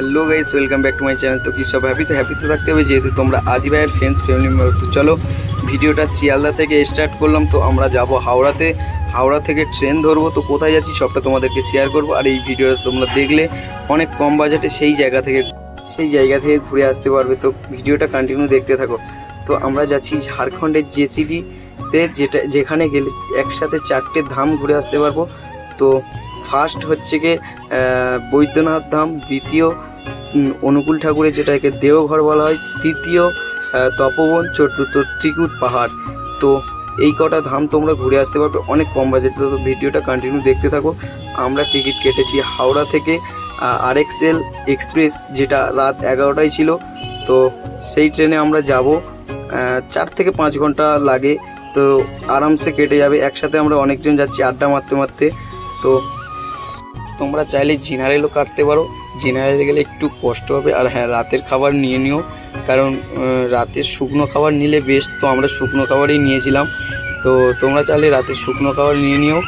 Hello guys, welcome back to my channel. তো কি সব হ্যাপি তো হ্যাপি তো থাকতে হবে, যেহেতু তোমরা আদি ভাইয়ের ফ্রেন্ডস ফ্যামিলি মেম্বার তো চলো, ভিডিওটা শিয়ালদা থেকে স্টার্ট করলাম। তো আমরা যাব হাওড়াতে। হাওড়া থেকে ট্রেন ধরবো। তো কোথায় যাচ্ছি সবটা তোমাদেরকে শেয়ার করব। আর এই ভিডিওটা তোমরা দেখলে অনেক কম বাজেটে সেই জায়গা থেকে, সেই জায়গা থেকে ঘুরে আসতে পারবে। তো ভিডিওটা কন্টিনিউ দেখতে থাকো। তো আমরা যাচ্ছি ঝাড়খণ্ডের জেসিডিতে যেটা, যেখানে গেলে একসাথে চারটে ধাম ঘুরে আসতে পারব। তো ফার্স্ট হচ্ছে গিয়ে বৈদ্যনাথ ধাম, দ্বিতীয় অনুকূল ঠাকুরের যেটাকে দেওঘর বলা হয়, তৃতীয় তপবন, চতুর্থ ত্রিকুট পাহাড়। তো এই কটা ধাম তোমরা ঘুরে আসতে পারবে, অনেক কম বাজেটে। তো ভিডিওটা কন্টিনিউ দেখতে থাকো। আমরা টিকিট কেটেছি হাওড়া থেকে আর এক্সেল এক্সপ্রেস, যেটা রাত এগারোটায় ছিল। তো সেই ট্রেনে আমরা যাব চার থেকে পাঁচ ঘণ্টা লাগে। তো আরামসে কেটে যাবে। একসাথে আমরা অনেকজন যাচ্ছি, আড্ডা মারতে মারতে। তো তোমরা চাইলে জেনারেলও কাটতে পারো। জেনারেলে গেলে একটু কষ্ট হবে। আর হ্যাঁ রাতের খাবার নিয়ে নিও। কারণ রাতের শুকনো খাবার নিলে বেস্ট তো আমরা শুকনো খাবারই নিয়েছিলাম। তো তোমরা চাইলে রাতের শুকনো খাবার নিয়ে নিও।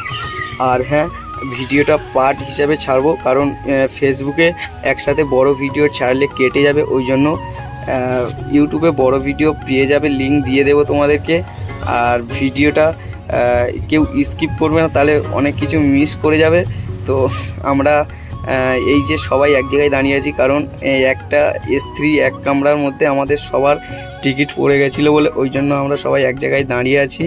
আর হ্যাঁ ভিডিওটা পার্ট হিসাবে ছাড়বো। কারণ ফেসবুকে একসাথে বড় ভিডিও ছাড়লে কেটে যাবে। ওই জন্য ইউটিউবে বড় ভিডিও পেয়ে যাবে। লিঙ্ক দিয়ে দেবো তোমাদেরকে। আর ভিডিওটা কেউ স্কিপ করবে না। তাহলে অনেক কিছু মিস করে যাবে। তো আমরা এই যে সবাই এক জায়গায় দাঁড়িয়ে আছি, কারণ একটা স্ত্রী এক কামরার মধ্যে আমাদের সবার টিকিট পড়ে গেছিল বলে, ওই জন্য আমরা সবাই এক জায়গায় দাঁড়িয়ে আছি।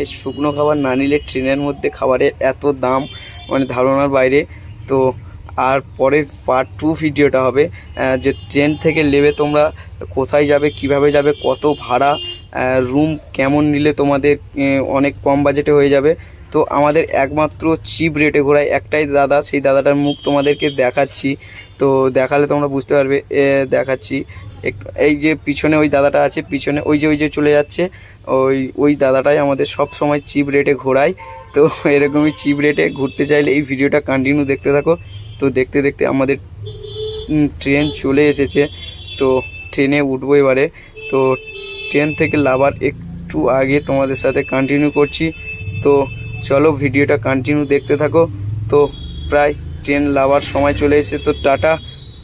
এই শুকনো খাবার না নিলে ট্রেনের মধ্যে খাবারের এত দাম মানে ধারণার বাইরে। তো আর পরের পার্ট টু ভিডিওটা হবে যে ট্রেন থেকে নেবে তোমরা, কোথায় যাবে, কীভাবে যাবে, কত ভাড়া রুম কেমন নিলে তোমাদের অনেক কম বাজেটে হয়ে যাবে। তো আমাদের একমাত্র চিপ রেটে ঘোরায় একটাই দাদা, সেই দাদাটার মুখ তোমাদেরকে দেখাচ্ছি। তো দেখালে তোমরা বুঝতে পারবে দেখাচ্ছি। এই যে পিছনে ওই দাদাটা আছে, পিছনে ওই যে ওই যে চলে যাচ্ছে, ওই ওই দাদাটাই আমাদের সব সময় চিপ রেটে ঘোরায়। তো এরকমই চিপ রেটে ঘুরতে চাইলে এই ভিডিওটা কন্টিনিউ দেখতে থাকো। তো দেখতে দেখতে আমাদের ট্রেন চলে এসেছে। তো ট্রেনে উঠবো এবারে। তো ট্রেন থেকে লাভার একটু আগে তোমাদের সাথে কন্টিনিউ করছি। তো চলো ভিডিওটা কন্টিনিউ দেখতে থাকো। তো প্রায় ট্রেন লাভার সময় চলে এসে তো টাটা,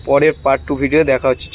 পরের পার্ট টু ভিডিও দেখা হচ্ছে।